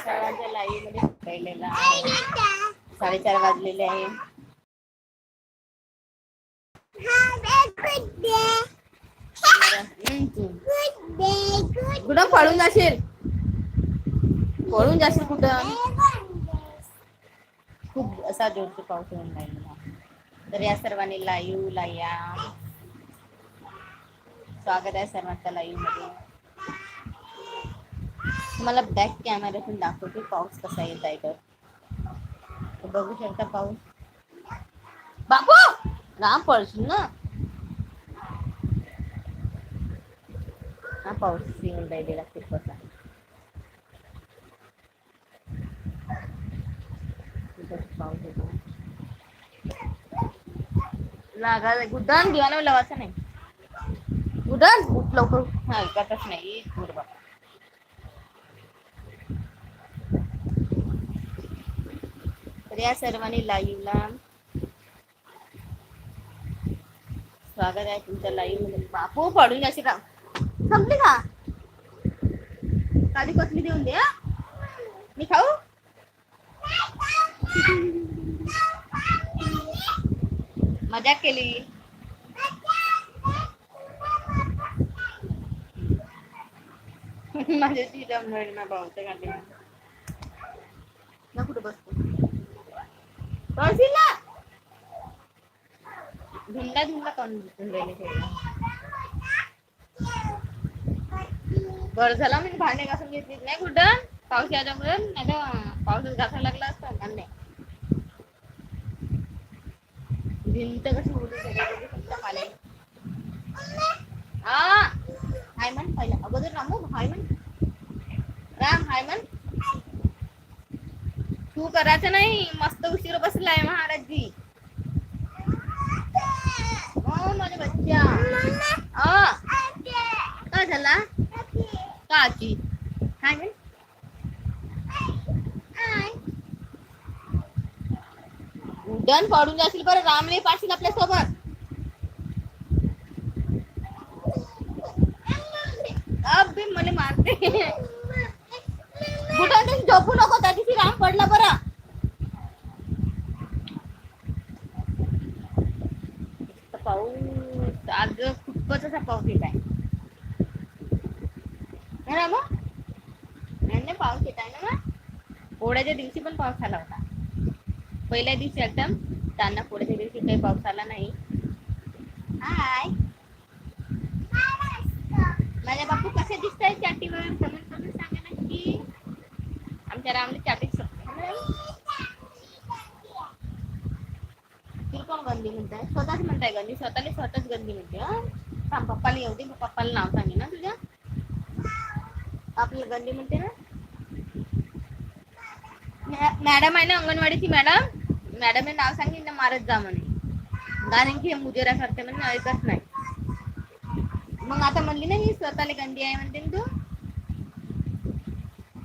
सर्वांच्या लाईव्हमध्ये पहिलेला आहे साडेचार वाजलेले आहे. कुठं पळून जाशील. पळून जाशील कुठं? खूप असा जोरचा पाऊस होऊन राहिला तर या सर्वांनी लाईव्ह लाया स्वागत आहे सर्वांचा लाईव्हमध्ये तुम्हाला बॅक कॅमेऱ्यातून दाखवते पाऊस कसा येत आहे तर. बघू शकता पाऊस. बापू! राम पळशील ना. हा पाऊस येऊन राहिलेला खूप खूपच पाऊस येतो लागा गुड्डन दिवाना लावायचं नाही. गुड्डन लवकर हा ऐकतच नाही. बरोबर तर या सर्वांनी लाईव्हला स्वागत आहे तुमच्या लाईव्हमध्ये. बापू पडून अशी का? संपली का? काली कसली देऊन दे मी खाऊ? मजा केली. माझ्या तिला मिळेल भाऊ भाऊच्या गाडी ना कुठं बसतो पळशील ना धुंडा धुंडा कोण दिसून बरं झाला मी भांडे घासून घेतली नाही कुठं? पाऊस याच्यामुळे नाही तर घासायला लागला असता भांडे. भिंत कशी उडू शकते हा हाय म्हण पहिला. अगोदर रामू हाय म्हण राम हाय म्हण तू करायचं नाही मस्त उशीर बसलाय महाराजजी. हो, काय झाला? का काय हाय पडून जाशील बरं रामने पाशील आपल्यासोबत अबे मला मारते. झोपू नको त्या दिवशी राम पडला बरं. पाऊस आज खूपच असा पाऊस येत आहे. ना मग नाही पाऊस येत आहे ना मग पोळ्याच्या दिवशी पण पाऊस आला होता. पहिल्या दिवशी एकदम त्यांना पोळ्याच्या दिवशी काही पाऊस आला नाही. हाय माझ्या बापू कसे दिसत आहे चाटीवर कमेंट करून आमच्या रामने चाटीच ती कोण गंदी म्हणताय. स्वतःच म्हणताय गंदी. स्वतःला स्वतःच गंदी म्हणते हं? थांब पप्पाला येऊ दे. पप्पाला नाव सांगे ना तुझ्या. आपल्याला गंदी म्हणते ना? मॅडम आहे ना अंगणवाडीची मॅडम? मॅडमने नाव सांगेन मारत जा म्हणे. कारण की हे मुजेरा करते म्हणजे ऐकत नाही. मग आता म्हणली ना मी स्वतःला गंदी आहे म्हणते ना तू?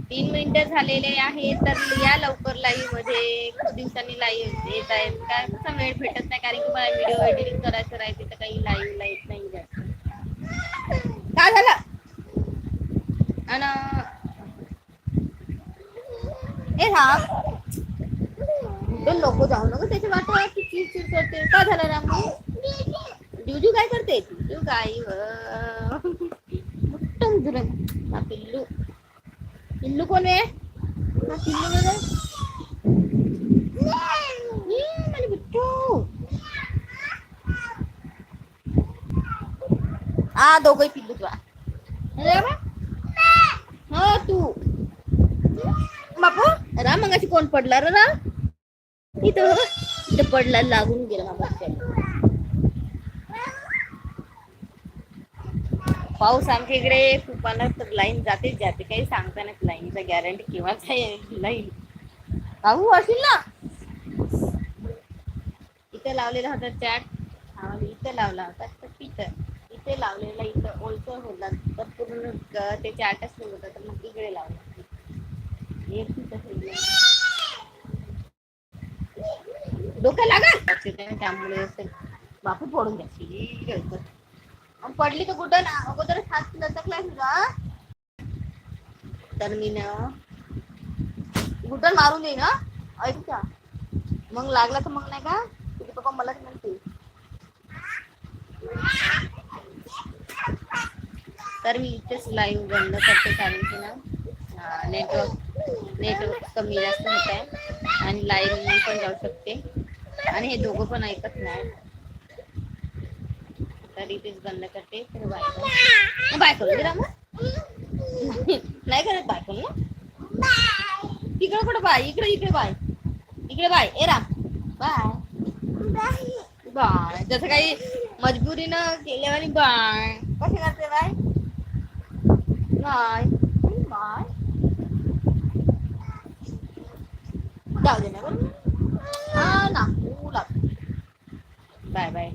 तीन मिनिटं झालेले आहे तर या लवकर लाईव्हमध्ये खूप दिवसांनी लाईव्ह येत आहेत. काय कसा वेळ भेटत नाही कारण की मला व्हिडिओ एडिटिंग करायचं राहते तर काही लाईव्ह येत नाही काय झालं? ए कुठं लोक जाऊ नको त्याच्या वाटत की चिडचिड करते. का झालं राम? जुजू काय करते? जुजू गाई मोठं दुरण हा पिल्लू. पिल्लू कोण आहे हा पिल्लू बघा ई, माझे बिट्टू हा दोघही पिल्लू तुला अरे बा. हो तू बापू राम मगाशी कोण पडला रे राम इथं बघ. इथं पडला लागून गेला बाबा पाऊस आमच्या इकडे खूप आला तर लाईन जातेच जाते. काही सांगता नाही. लाईनचा गॅरंटी केव्हाच आहे लाईन भाऊ असेल ना? इथे लावलेला होता चॅट आम्ही इथं लावला होता. तर तिथं इथे लावलेला इथं ओलसर होता. तर पूर्ण ते चॅटच नाही होता. तर मग इकडे लावला. एक तिथं डोकं लागा. त्यामुळे बापू पडून घ्यायची पडली तर कुठं ना? अगोदर हात लचकला तुझा तर मी ना बुटन मारून देईन ऐक का मग लागला तर मग नाही का? तुझे पप्पा मलाच म्हणतील. तर मी इथेच लाईव्ह बंद करते कारण की ना नेटवर्क नेटवर्क कमी जास्त होत आहे. आणि लाईव्ह पण जाऊ शकते. आणि हे दोघं पण ऐकत नाही. तर इथेच बंद करते तर बाय बाय करू दे मग. नाही करत बाय करू ना. तिकडे कुठं बाय? इकडे इकडे बाय. इकडे बाय. ए राम. बाय. बाय. जसं काही मजबुरीनं केल्यावानी बाय. कसे करते बाय? बाय. बाय. जाऊ दे ना. बरं हा ना बाय बाय.